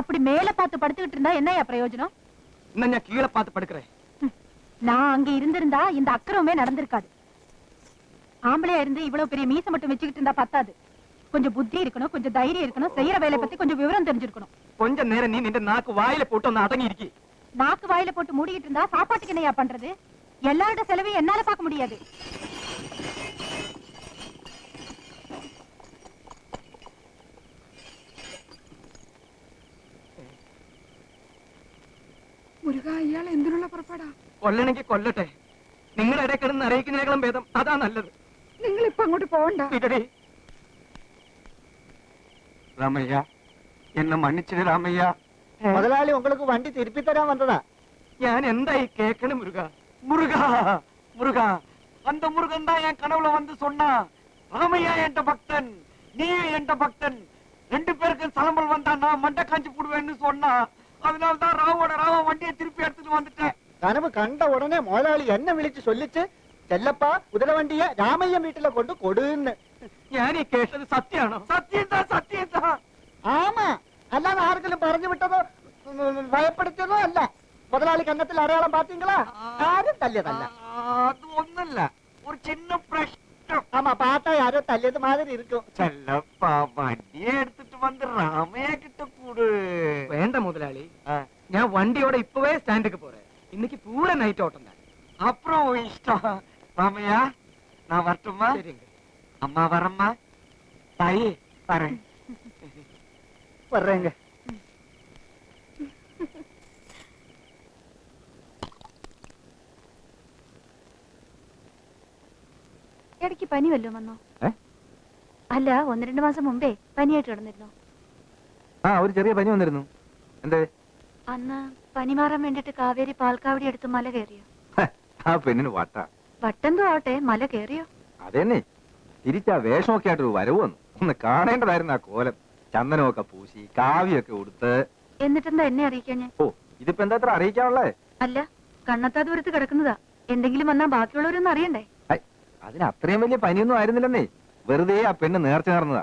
அப்படி மேல பார்த்து படுத்துக்கிட்டு இருந்தா என்ன பிரயோஜனம்? நான் கீழே பார்த்து படுக்கிறேன். நான் அங்க இருந்திருந்தா இந்த அக்கிரமே நடந்திருக்காது. ஆம்பளையா இருந்து இவ்வளவு பெரிய மீசை மட்டும் வச்சுக்கிட்டு இருந்தா பத்தாது. கொஞ்சம் புத்தி இருக்கணும் கொஞ்சம் தைரியம் இருக்கணும் செய்யற வேலை பத்தி கொஞ்சம் விவரம் தெரிஞ்சிருக்கணும். கொஞ்ச நேரம் நீ நின்று நாக்கு வாயில போட்டு ஒன்னு அடங்கி இருக்கி. நாக்கு வாயில போட்டு மூடிக்கிட்டு இருந்தா சாப்பாட்டுக்கு என்னையா பண்றது? எல்லாரோட செலவையும் என்னால பார்க்க முடியாது. പുറപ്പാടാ കൊല്ലണമെങ്കിൽ കൊല്ലട്ടെ നിങ്ങളുടെ ഇടയിൽ കിടന്ന് അറിയിക്കുന്നതിനേക്കാളും ഭേദം അതാ നല്ലത് നിങ്ങൾ ഇപ്പൊ അങ്ങോട്ട് പോകണ്ട വിടടി ராமையா என்ன மன்னிச்சிடு ராமையா முதலாளி உங்களுக்கு வண்டி திருப்பி தரான் வந்ததா ഞാൻ എന്തായി കേക്കണ് മുരുക മുരുക മുരുക அந்த முருகன் தான் என் கனவுல வந்து சொன்னான் ராமையா என்ற பக்தன் நீ என்ற பக்தன் ரெண்டு பேருக்கு சலம்பல் வந்தா நான் மண்டை காஞ்சி போடுவேன்னு சொன்னா அதனால தான் ராவோட ராவ வண்டியை திருப்பி எடுத்துட்டு வந்துட்டேன் കനവ് കണ്ട ഉടനെ മോലാളി എന്നെ വിളിച്ച് ചൊല്ലിച്ച് ചെല്ലപ്പ കുതിരവണ്ടിയെ രാമയ്യൻ വീട്ടിലെ കൊണ്ട് കൊടുന്ന്. ഞാൻ ഈ കേട്ടത് സത്യാണോ സത്യത്താ സത്യത്താ ആമാ. അല്ലാതെ ആർക്കെങ്കിലും പറഞ്ഞു വിട്ടതോ ഭയപ്പെടുത്തിയതോ അല്ല. മുതലാളി കന്നത്തിൽ അടയാളം പാത്തിങ്ങളാ ആരും തല്ലിയതല്ല. അത് ഒന്നല്ല ഒരു ചിന്ന പ്രശ്നം. ആമാ പാത്ത ആരോ തല്ലിയത് മാതിരി ഇരിക്കും. ചെല്ലപ്പ വണ്ടിയെ എടുത്തിട്ട് വന്ന് രാമയെ കിട്ടക്കൂട്. വേണ്ട മുതലാളി. ഞാൻ വണ്ടിയോടെ ഇപ്പവേ സ്റ്റാൻഡിക്ക് പോരേ. இன்னைக்கு பூரா நைட் ஓட்டம் தான் அப்புறம் உன் இஷ்டம் ராமையா நான் வரட்டுமா அம்மா வரம்மா தாயி வரேன் வர்றேங்க ഇടയ്ക്ക് പനി വല്ലതും വന്നോ ഏ? അല്ല ഒന്ന് രണ്ട് മാസം മുമ്പേ പനിയായിട്ട് കിടന്നിരുന്നോ ആ ഒരു ചെറിയ പനി വന്നിരുന്നു എന്തേ അന്ന് പനി മാറാൻ വേണ്ടിട്ട് കാവേരി പാൽക്കാവടി എടുത്ത് മല കയറിയോ? ആ പെണ്ണിന് വട്ട. വട്ടെന്തോ ആവട്ടെ മല കയറിയോ? അതെന്നെ. തിരിച്ചാ വേഷമൊക്കെ ആയിട്ടൊരു വരവ് വന്നു. ഒന്ന് കാണേണ്ടതായിരുന്നു ആ കോലം. ചന്ദനമൊക്കെ പൂശി കാവ്യൊക്കെ ഉടുത്ത്. എന്നിട്ടെന്താ എന്നെ അറിയിക്കാൻ ഞാൻ? ഓ ഇതിപ്പോ എന്താ അത്ര അറിയിക്കാനുള്ളേ? അല്ല കണ്ണത്താ ദൂരത്ത് കിടക്കുന്നതാ. എന്തെങ്കിലും വന്നാ ബാക്കിയുള്ളവരൊന്നും അറിയണ്ടേ? അതിന് അത്രയും വലിയ പനിയൊന്നും ആയിരുന്നില്ലെന്നേ. വെറുതെ ആ പെണ്ണ് നേർച്ച നേർന്നതാ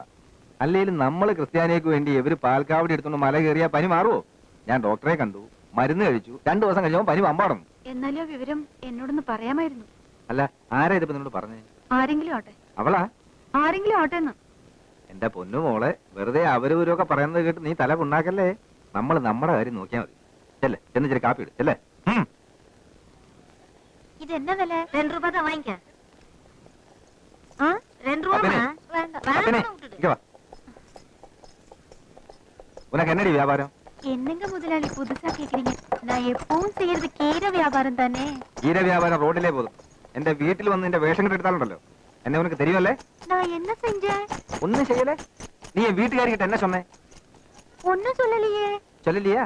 അല്ലേലും നമ്മൾ ക്രിസ്ത്യാനിക്ക് വേണ്ടി ഇവർ പാൽക്കാവടി എടുത്തോണ്ട് മല കയറിയാ പനി മാറുമോ ഞാൻ ഡോക്ടറെ കണ്ടു. മരുന്ന് കഴിച്ചു രണ്ടു ദിവസം കഴിഞ്ഞപ്പോ പനി വമ്പാടുന്നു എന്നാലും ആ വിവരം എന്നോടൊന്ന് പറയാമായിരുന്നു അല്ല ആരാ ഇതിപ്പോ നിന്നോട് പറഞ്ഞേ ആരെങ്കിലും ആട്ടെ അവളാ ആരെങ്കിലും ആട്ടെ എന്ന് എന്റെ പൊന്നു മോളെ വെറുതെ അവരവരൊക്കെ പറയുന്നത് കേട്ട് നീ തല പുണ്ണാക്കല്ലേ നമ്മൾ നമ്മുടെ കാര്യം നോക്കിയാൽ മതി ചെല്ലേ ചെന്ന് ഇച്ചിരി കാപ്പി ഇട് ചെല്ലേ ഉം. இது என்ன விலை ரெண்டு ரூபாய் தான் வாங்கிக்க ரெண்டு அப்பனே, வேண்டாம் அப்பனே, இங்க வா. உனக்கு என்னடி வியாபாரம் என்னங்க முதலாளி புதுசா கேக்குறீங்க நான் எப்பவும் செய்யறது கீர வியாபாரம் தானே കീര വ്യാപാരം റോഡിലേ പോകും. എന്റെ വീട്ടിൽ വന്ന് എന്റെ വേഷം കെട്ടെടുത്താലുണ്ടല്ലോ എന്നെ ഉനക്ക് തരുമല്ലേ ഞാൻ என்ன செஞ்சேன் ഒന്നും ചെയ്യലേ നീ വീട്ടുകാരിക്കിട്ട് എന്നെ ചൊന്നേ? ஒண்ணும் சொல்லலையே ചൊല്ലില്ലയാ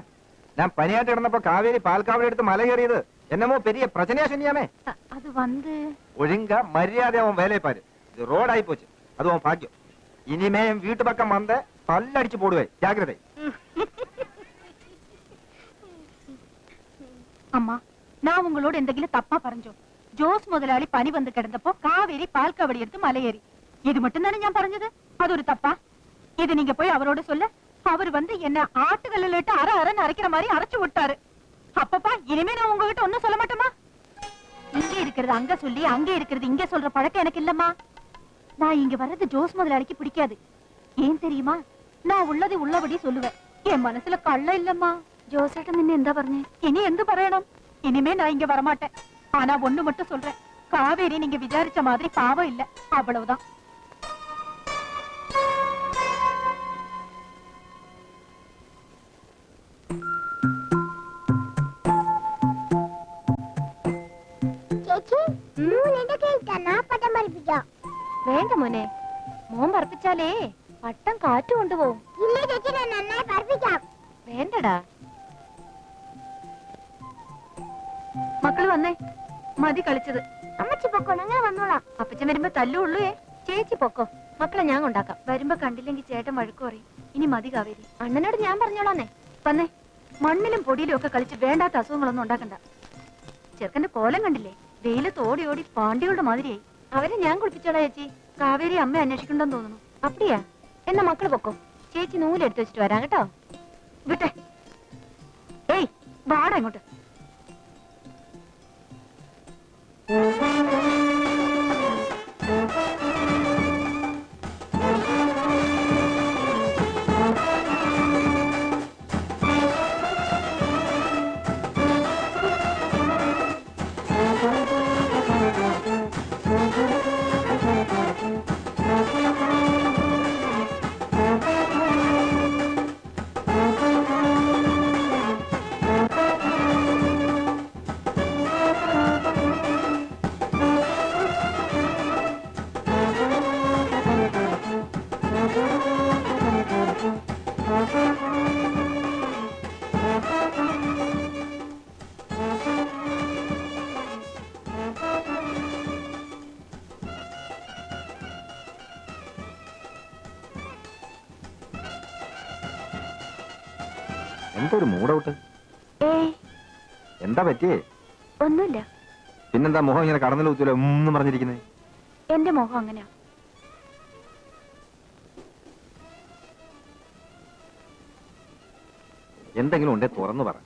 ഞാൻ പനിയായിട്ട് കിടന്നപ്പോ കാവേരി പാൽക്കാവടി എടുത്ത് മല കയറിയത്. എന്നമോ പെരിയ പ്രചനയാ ശനിയാമേ அ- அது வந்து ഒഴുങ്ക മര്യാദ അവൻ വേലയപ്പാര്. ഇത് റോഡായി പോച്ച്. അത് അവൻ ഭാഗ്യം. ഇനിമേയും വീട്ടുപക്കം വന്ന് പല്ലടിച്ചു പോടുവേ. ജാഗ്രത. அம்மா நான் உங்களோட எந்தகில தப்பா பறஞ்சோம். ஜோஸ் முதலாளி பனி வந்து கிடந்தப்போ காவேரி பால்காவடி எடுத்து மலையேறி. இது மட்டும் தானே ஞாபகம் பறஞ்சது? அது ஒரு தப்பா? இது நீங்க போய் அவரோட சொல்ல அவர் வந்து என்ன ஆட்டு வெள்ளலிட்டு அரை அரைன்னு அரைக்கிற மாதிரி அரைச்சு விட்டாரு. அப்பப்பா இனிமே நான் உங்ககிட்ட ஒண்ணும் சொல்ல மாட்டோமா இங்க இருக்கிறது அங்க சொல்லி அங்க இருக்கிறது இங்க சொல்ற பழக்கம் எனக்கு இல்லம்மா. நான் இங்க வர்றது ஜோஸ் முதலாளிக்கு பிடிக்காது. ஏன் தெரியுமா? நான் உள்ளதை உள்ளபடி சொல்லுவேன். என் மனசுல கள்ள இல்லம்மா. ஜோசேட்டன் நின்ன எந்த பண்ணே இனி எந்த പറയണം இனிமே நான் இங்க வரமாட்டேன் ஆனா ஒண்ணு மட்டும் சொல்றேன் காவேரி நீங்க விசாரிச்ச மாதிரி பாவம் இல்ல அவ்வளவுதான் വേണ്ട മോനെ മോൻ പറപ്പിച്ചാലേ പട്ടം കാറ്റ് കൊണ്ടുപോകും വേണ്ടടാ വന്നേ. മതി കളിച്ചത്. അമ്മച്ചി പൊക്കോ ഞങ്ങൾ വന്നോളാം. അപ്പച്ചൻ വരുമ്പോ തല്ലുള്ളൂ ചേച്ചി പൊക്കോ. മക്കളെ ഞാൻ കൊണ്ടാക്കാം. വരുമ്പോ കണ്ടില്ലെങ്കിൽ ചേട്ടൻ വഴക്കു പറയും. ഇനി മതി കാവേരി. അണ്ണനോട് ഞാൻ പറഞ്ഞോളാന്നേ. വന്നേ. മണ്ണിലും പൊടിയിലും ഒക്കെ കളിച്ച് വേണ്ടാത്ത അസുഖങ്ങളൊന്നും ഉണ്ടാക്കണ്ട. ചെറുക്കന്റെ കോലം കണ്ടില്ലേ? വെയിലത്ത് ഓടി ഓടി പാണ്ടികളുടെ മാതിരിയായി. അവരെ ഞാൻ കുളിപ്പിച്ചോളാ ചേച്ചി. കാവേരി അമ്മ അന്വേഷിക്കണ്ടെന്ന് തോന്നുന്നു. അപ്പടിയാ? എന്നാ മക്കൾ പൊക്കോ. ചേച്ചി നൂലെടുത്ത് വെച്ചിട്ട് വരാം കേട്ടോ. വിട്ടെ. ഏയ് വാടാ ഇങ്ങോട്ട്. എന്തൊരു മൂടൗട്ട് ഏയ് എന്താ പറ്റിയേ? ഒന്നുമില്ല. പിന്നെന്താ മുഖം ഇങ്ങനെ കടന്നിൽ കുത്തൂല ഒന്നും പറഞ്ഞിരിക്കുന്നത് എന്റെ മുഖം അങ്ങനെയാ. എന്തെങ്കിലും ഉണ്ടേ തുറന്നു പറ.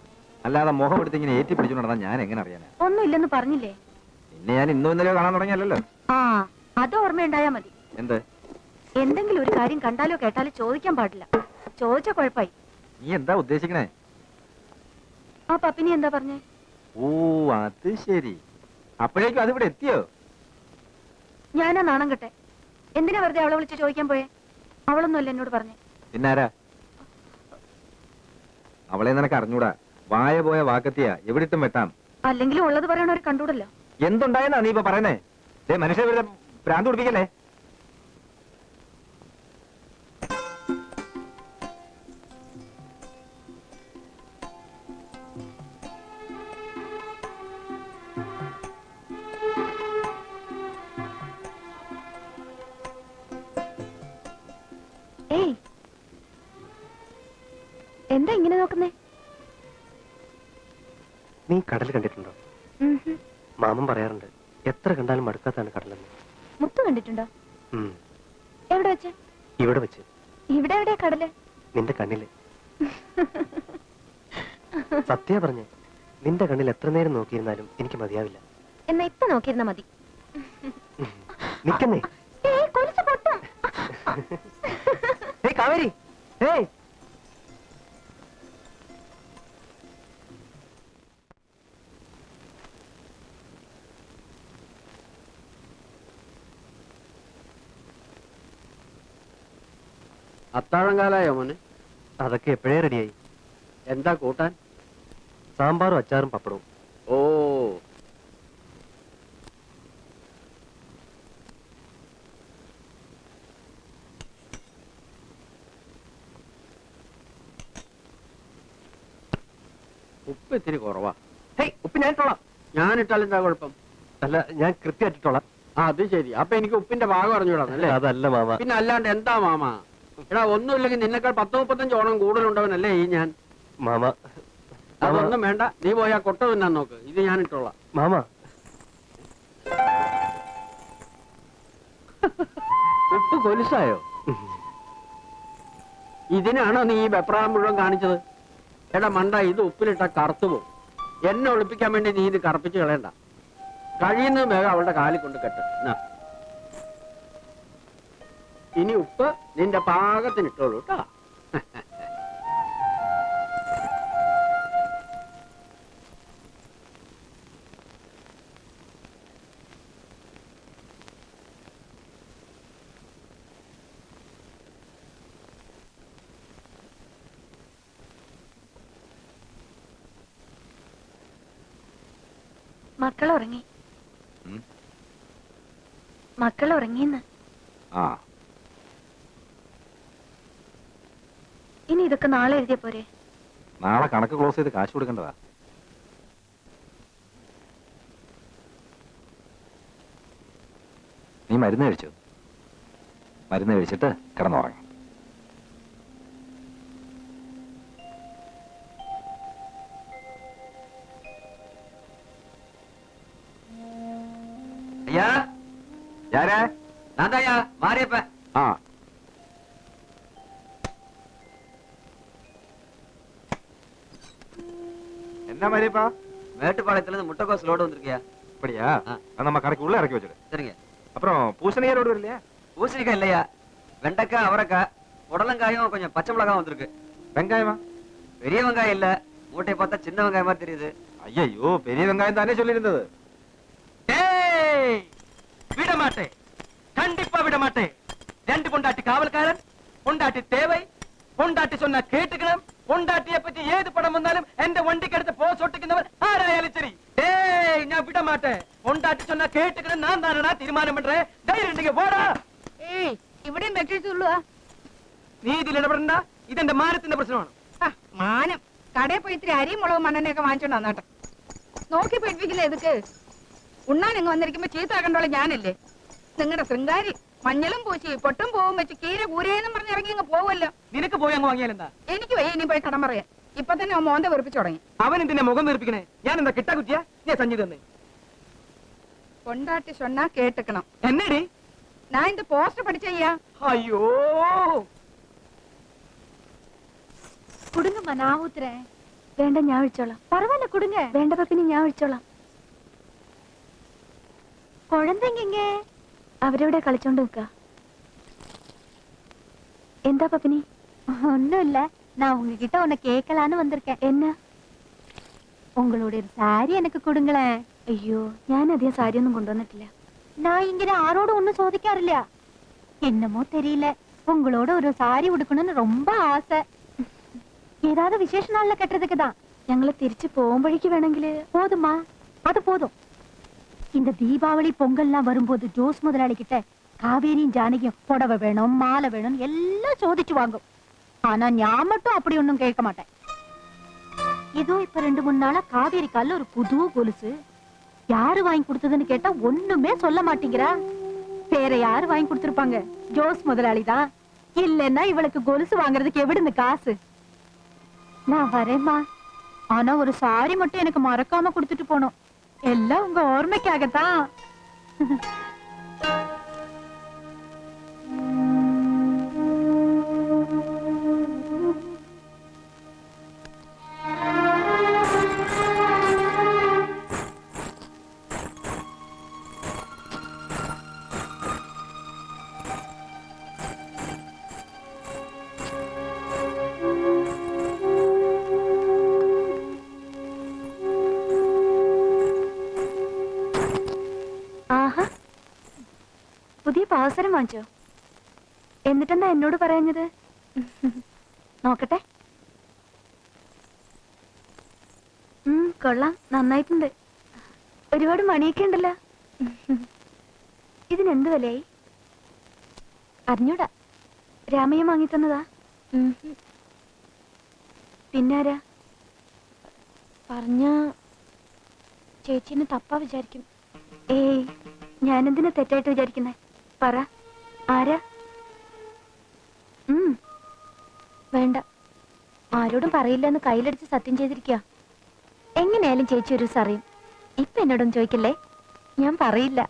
അല്ലാതെ മുഖം എടുത്ത് ഇങ്ങനെ ഏറ്റി പിടിച്ചു നടന്നാൽ ഞാൻ എങ്ങനെ അറിയാനാ? ഒന്നുമില്ലെന്ന് പറഞ്ഞില്ലേ? പിന്നെ ഞാൻ ഇന്നും ഇന്നലെയോ കാണാൻ തുടങ്ങിയല്ലോ ആ അത് ഓർമ്മയുണ്ടായാ മതി. എന്ത്? എന്തെങ്കിലും ഒരു കാര്യം കണ്ടാലോ കേട്ടാലോ ചോദിക്കാൻ പാടില്ല. ചോദിച്ച കുഴപ്പായി. നീ എന്താ ഉദ്ദേശിക്കണേ? ആ പപ്പിനി എന്താ പറഞ്ഞേ? ഓ അത് ശരി. അപ്പോഴേക്കും അതിവിടെ എത്തിയോ? ഞാനാ നാണം കെട്ടെ. എന്തിനാ വെറുതെ അവളെ വിളിച്ച് ചോദിക്കാൻ പോയേ? അവളൊന്നുമല്ല എന്നോട് പറഞ്ഞേ. പിന്നാരാ? അവളെ നിനക്ക് അറിഞ്ഞൂടാ. വായ പോയ വാക്കത്തിയാ. എവിടിട്ടും വെട്ടാം. അല്ലെങ്കിലും ഉള്ളത് പറയണവർ കണ്ടൂടല്ലോ എന്തുണ്ടായെന്നാ നീ ഇപ്പൊ പറയുന്നേ? ദേ മനുഷ്യ ഭ്രാന്ത് പിടിപ്പിക്കല്ലേ? ഏയ്. എന്താ ഇങ്ങനെ നോക്കുന്നേ? നീ കടൽ കണ്ടിട്ടുണ്ടോ? മാമൻ പറയാറുണ്ട് എത്ര കണ്ടാലും മടുക്കാത്താണ് കടലെന്ന്. മുത്തു കണ്ടിട്ടുണ്ടോ? എവിടെ വെച്ച്? ഇവിടെ വെച്ച്. ഇവിടെ എവിടെയാ കടൽ? നിന്റെ കണ്ണിൽ. സത്യ പറഞ്ഞ നിന്റെ കണ്ണിൽ എത്ര നേരം നോക്കിയിരുന്നാലും എനിക്ക് മതിയാവില്ല. എന്നാ ഇപ്പൊ നോക്കിയിരുന്നാ മതി. നിക്കുന്നേ. പൊട്ടും. കാവേരി ഏയ്. അത്താഴം കാലായോ മോനെ? അതൊക്കെ എപ്പോഴേ റെഡിയായി. എന്താ കൂട്ടാൻ? സാമ്പാറും അച്ചാറും പപ്പടവും ഓ ഉപ്പ് ഇത്തിരി കുറവാ. ഹേയ് ഉപ്പ് ഞാൻ ഇട്ടോളാം. ഞാൻ ഇട്ടാലും എന്താ കുഴപ്പം? അല്ല ഞാൻ കൃത്യമായിട്ടിട്ടോളാം ആ അത് ശരി. അപ്പൊ എനിക്ക് ഉപ്പിന്റെ ഭാഗം അറിഞ്ഞൂടാന്നല്ലേ അതല്ല മാമ. പിന്നെ അല്ലാണ്ട് എന്താ മാമ? എടാ ഒന്നുമില്ലെങ്കിൽ നിന്നെക്കാൾ പത്ത് മുപ്പത്തഞ്ച് ഓണം കൂടുതലുണ്ടവനല്ലേ ഈ ഞാൻ. മാമ. അതൊന്നും വേണ്ട. നീ പോയാ കൊട്ട തിന്നാൻ നോക്ക്. ഇത് ഞാൻ ഇട്ടോളാം. മാമ. ഉപ്പ് കൊലുസായോ? ഇതിനാണോ നീ ഈ വെപ്രാളം മുഴുവൻ കാണിച്ചത്? എടാ മണ്ട ഇത് ഉപ്പിലിട്ട കറുത്തു പോകും. എന്നെ ഒളിപ്പിക്കാൻ വേണ്ടി നീ ഇത് കറുപ്പിച്ച് കളയണ്ട. കഴിയുന്നത് വേഗം അവളുടെ കാലിൽ കൊണ്ട് കെട്ട്. ഇനി ഉപ്പ് നിന്റെ പാകത്തിന് ഇട്ടോളൂ കേട്ടാ. മക്കൾ ഉറങ്ങി മക്കൾ ഉറങ്ങിയെന്ന് ഇനി ഇതൊക്കെ നാളെ എഴുതിയ പോരെ? നാളെ കണക്ക് ക്ലോസ് ചെയ്ത് കാശ് കൊടുക്കേണ്ടതാ. നീ മരുന്ന് കഴിച്ചു? മരുന്ന് കഴിച്ചിട്ട് കിടന്നുറങ്ങി. ஐயா? யாரு? நான் தான் ஐயா மாரியப்ப என்ன மாரியப்பா? மேட்டுப்பாளையத்துல இருந்து முட்டைக்கோஸ் லோடு வந்திருக்கியா? அப்படியா? நம்ம கடைக்கு உள்ள இறக்கி வச்சிடு. சரிங்க. அப்புறம் பூசணிக்காய் ரோடு இல்லையா பூசணிக்காய் இல்லையா? வெண்டைக்காய் அவரைக்காய் உடலங்காயும் கொஞ்சம் பச்சை மிளகாயும் வந்திருக்கு. வெங்காயமா? பெரிய வெங்காயம் இல்ல. மூட்டை பார்த்தா சின்ன வெங்காயம் மாதிரி தெரியுது. ஐயோ பெரிய வெங்காயம் தானே சொல்லியிருந்தது. விட மாட்டேன் கண்டிப்பா விட மாட்டேன் ரெண்டு பொண்டாட்டி காவல்காரன் பொண்டாட்டி தேவை பொண்டாட்டி சொன்னா கேட்டுக்கணும் பொண்டாட்டியை பத்தி ஏது படம் வந்தாலும் எந்த வண்டிக்கு எடுத்து போ சொட்டுக்கின்றவர் ஆராயாலும் சரி ஏய் நான் விட மாட்டேன் பொண்டாட்டி சொன்னா கேட்டுக்கணும் நான் தானடா தீர்மானம் பண்றேன். தைரியம் நீங்க போடா. ஏய் ഇവിടെ വെട്ടിട്ടുള്ളൂ നീ ഇതിൽ ഇടപെടണ്ട ഇതെന്റെ മാനത്തിന്റെ പ്രശ്നമാണ് മാനം കടയിൽ പോയി ഇത്തിരി അരിയും മുളകും മണ്ണെണ്ണയൊക്കെ വാങ്ങിച്ചോണ്ടാ നോട്ടം നോക്കി പഠിപ്പിക്കില്ലേ ഇതൊക്കെ? ഉണ്ണാൻ അങ്ങ് വന്നിരിക്കുമ്പോ ചീത്ത ആകണ്ടോളം ഞാനല്ലേ? നിങ്ങളുടെ ശൃംഗാരി മഞ്ഞളും പൂശി പൊട്ടും പോവും വെച്ച് കീര കൂരേന്നും പറഞ്ഞ് ഇറങ്ങി അങ്ങ് പോവല്ലോ. നിനക്ക് പോയി അങ്ങ് വാങ്ങിയാലും എനിക്ക് വയ്യ ഇനി പോയി കടം പറയാം ഇപ്പൊ തന്നെ അവൻ മോന്റെ വെറുപ്പിച്ചു തുടങ്ങി. അവൻ എന്തിനെ മുഖം വീർപ്പിക്കണേ ഞാൻ എന്താ കിട്ടാ കുറ്റിയാ? ഞാൻ സഞ്ജി തന്നെ. കൊണ്ടാട്ടി ചൊന്നാ കേട്ടിക്കണം. എന്നടി? ഞാൻ ഇത് പോസ്റ്റ് പഠിച്ചയ്യാ അയ്യോ! കുടുങ്ങുമ്പോ മനാവൂത്രേ. വേണ്ട ഞാൻ ഒഴിച്ചോളാം. പറവല്ല കുടുങ്ങ. വേണ്ട പപ്പിനി ഞാൻ ഒഴിച്ചോളാം. കുഴമ്പെങ്കെങ്ക അവരവിടെ കളിച്ചോണ്ട് നിക്ക എന്താ പപ്പിനി ஒண்ணுமில்ல நான் உங்ககிட்ட உன்னை கேட்கலான்னு வந்திருக்கேன் என்ன உங்களுடைய சாரி எனக்கு கொடுங்களேன் അയ്യോ ഞാൻ അധികം സാരിയൊന്നും കൊണ്ടുവന്നിട്ടില്ല நான் இங்கே ஆரோடும் ஒன்னும் சோதிக்காறில்ல என்னமோ தெரியல உங்களோட ஒரு சாரி உடுக்கணும்னு ரொம்ப ஆசை ஏதாவது விசேஷ நாள்ல கட்டுறதுக்கு தான் ഞങ്ങൾ തിരിച്ചു പോകുമ്പോഴേക്ക് വേണമെങ്കിൽ போதுமா அது போதும் இந்த தீபாவளி பொங்கல்லாம் வரும்போது ஜோஸ் முதலாளி கிட்ட காவேரியும் ஜானகியும் புடவை வேணும் மாலை வேணும் எல்லாம் சோதிச்சு வாங்கும். ஆனா நான் மட்டும் அப்படி ஒண்ணும் கேட்க மாட்டேன். ஏதோ இப்ப ரெண்டு மூணு நாளா காவேரி கால ஒரு புது கொலுசு. யாரு வாங்கி கொடுத்ததுன்னு கேட்டா ஒண்ணுமே சொல்ல மாட்டேங்கிறா. வேற யாரு வாங்கி கொடுத்திருப்பாங்க? ஜோஸ் முதலாளி தான் இல்லன்னா இவளுக்கு கொலுசு வாங்குறதுக்கு எவிடுந்து காசு? நான் வரேம்மா. ஆனா ஒரு சாரி மட்டும் எனக்கு மறக்காம கொடுத்துட்டு போனோம் எல்லாம் உங்க ஓர்மைக்காகத்தான். പുതിയ പാവസരം വാങ്ങിച്ചോ. എന്നിട്ടെന്താ എന്നോട് പറയുന്നത് നോക്കട്ടെ. ഉം, കൊള്ളാം. നന്നായിട്ടുണ്ട്. ഒരുപാട് മണിയൊക്കെ ഉണ്ടല്ലോ. ഇതിനെന്ത് വിലയായി? അറിഞ്ഞൂടാ. രാമയ്യ വാങ്ങി തന്നതാ. പിന്നാരാ? പറഞ്ഞ ചേച്ചിനെ തപ്പാ വിചാരിക്കും. ഏയ് ഞാനെന്തിനാ തെറ്റായിട്ട് വിചാരിക്കുന്നേ? പറ ആരാ. വേണ്ട ആരോടും പറയില്ലെന്ന് കയ്യിലടിച്ച് സത്യം ചെയ്തിരിക്കുക എങ്ങനെയാലും ചേച്ചി ഒരു ദിവസം അറിയും ഇപ്പൊ എന്നോടൊന്നും ചോദിക്കല്ലേ ഞാൻ പറയില്ല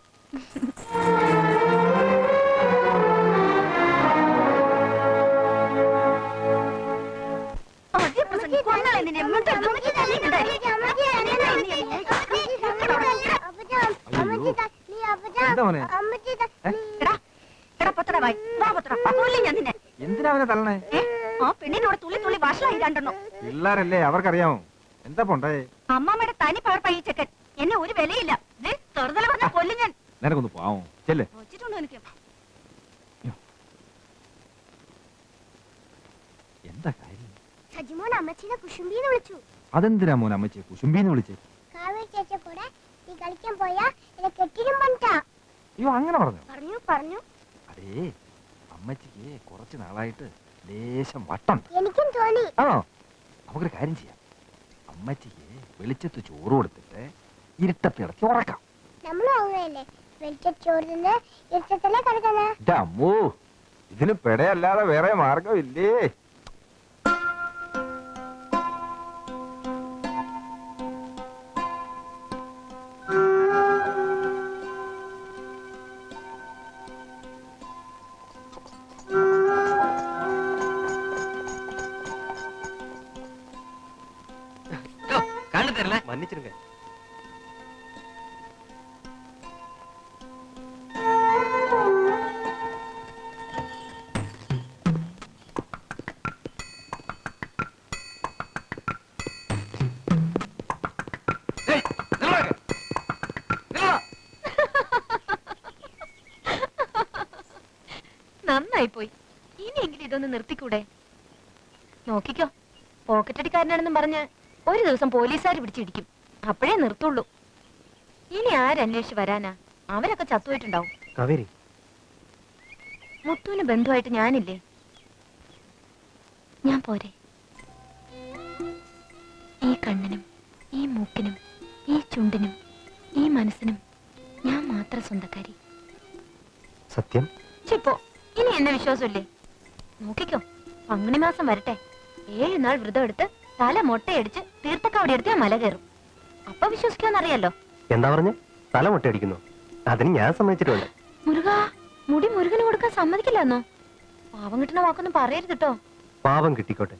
എന്താ മോനെ എന്തിനാ അവനെ തള്ളണേ? ആ പെണ്ണിനോട് തുള്ളി തുള്ളി വഷളായി രണ്ടെണ്ണം. പിള്ളേരല്ലേ അവർക്കറിയാമോ? എന്താ പോണ്ടേ? അമ്മാമ്മയുടെ തനി പകർപ്പ ഈ ചെക്കൻ. എന്നെ ഒരു വിലയില്ല. ദേ, ചെറുതല പറഞ്ഞ കൊല്ലും ഞാൻ. നിനക്കൊന്ന് പോവാമോ? ചെല്ലേ. വെച്ചിട്ടുണ്ടോ എനിക്ക് എന്താ കാര്യം? സജിമോൻ അമ്മച്ചിനെ കുശുംബിന്ന് വിളിച്ചു. അതെന്തിനാ മോൻ അമ്മച്ചെ കുശുംബിന്ന് വിളിച്ചേ? കാവേരി ചേച്ചി കൂടെ നീ കളിക്കാൻ പോയാ എന്നെ കെട്ടിടും പണ്ടാ അയ്യോ അങ്ങനെ പറഞ്ഞു? പറഞ്ഞു പറഞ്ഞു. അതേ അമ്മച്ചിക്ക് കുറച്ച് നാളായിട്ട് ലേശം വട്ടുണ്ട് എനിക്കും തോന്നി. ആ നമുക്കൊരു കാര്യം ചെയ്യാം. അമ്മച്ചിക്ക് വെളിച്ചത്ത് ചോറ് കൊടുത്തിട്ട് ഇരുട്ടത്തിടച്ച് ഉറക്കാം. അങ്ങനെയല്ലേ? കിടക്കുന്നത് അമ്മോ ഇതിന് പെടയല്ലാതെ വേറെ മാർഗമില്ലേ வாங்கி தரல மன்னிச்சிருங்க നന്നായി പോയി ഇനിയെങ്കിലും ഇതൊന്ന് നിർത്തിക്കൂടെ? നോക്കിക്കോ. പോക്കറ്റടിക്കാരനാണെന്നും പറഞ്ഞ് ഒരു ദിവസം പോലീസുകാർ പിടിച്ചിടിക്കും. അപ്പോഴേ നിർത്തുള്ളൂ. ഇനി ആരന്വേഷിച്ച് വരാനാ? അവരൊക്കെ ചത്തുപോയിട്ടുണ്ടാവും. കാവേരി. മുത്തുവിന് ബന്ധുവായിട്ട് ഞാനില്ലേ? ഞാൻ പോരെ. ഈ കണ്ണിനും ഈ മൂക്കിനും ഈ ചുണ്ടിനും ഈ മനസ്സിനും ഞാൻ മാത്രം സ്വന്തക്കാരി. സത്യം? ചിപ്പോ ഇനി എന്നെ വിശ്വാസമില്ലേ? നോക്കിക്കോ. പங்குനി മാസം വരട്ടെ. ഏഴ് നാൾ വ്രതം എടുത്ത് തല മൊട്ടയടിച്ച് തീർത്ഥക്കാവടി എടുത്ത് മല കയറും. അപ്പൊ വിശ്വസിക്കാന്നറിയാലോ എന്താ പറഞ്ഞു? തല മുട്ടയടിക്കുന്നു. അതിന് ഞാൻ സമ്മതിച്ചിട്ടുണ്ട്. മുരുക മുടി മുരുകന് കൊടുക്കാൻ സമ്മതിക്കില്ലെന്നോ? പാവം കിട്ടണ വാക്കൊന്നും പറയരുത് കേട്ടോ പാവം കിട്ടിക്കോട്ടെ.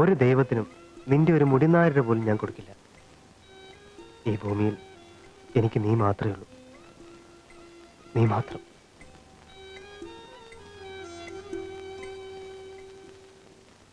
ഒരു ദൈവത്തിനും നിന്റെ ഒരു മുടിനാരുടെ പോലും ഞാൻ കൊടുക്കില്ല. ഈ ഭൂമിയിൽ എനിക്ക് നീ മാത്രമേ ഉള്ളൂ. നീ മാത്രം.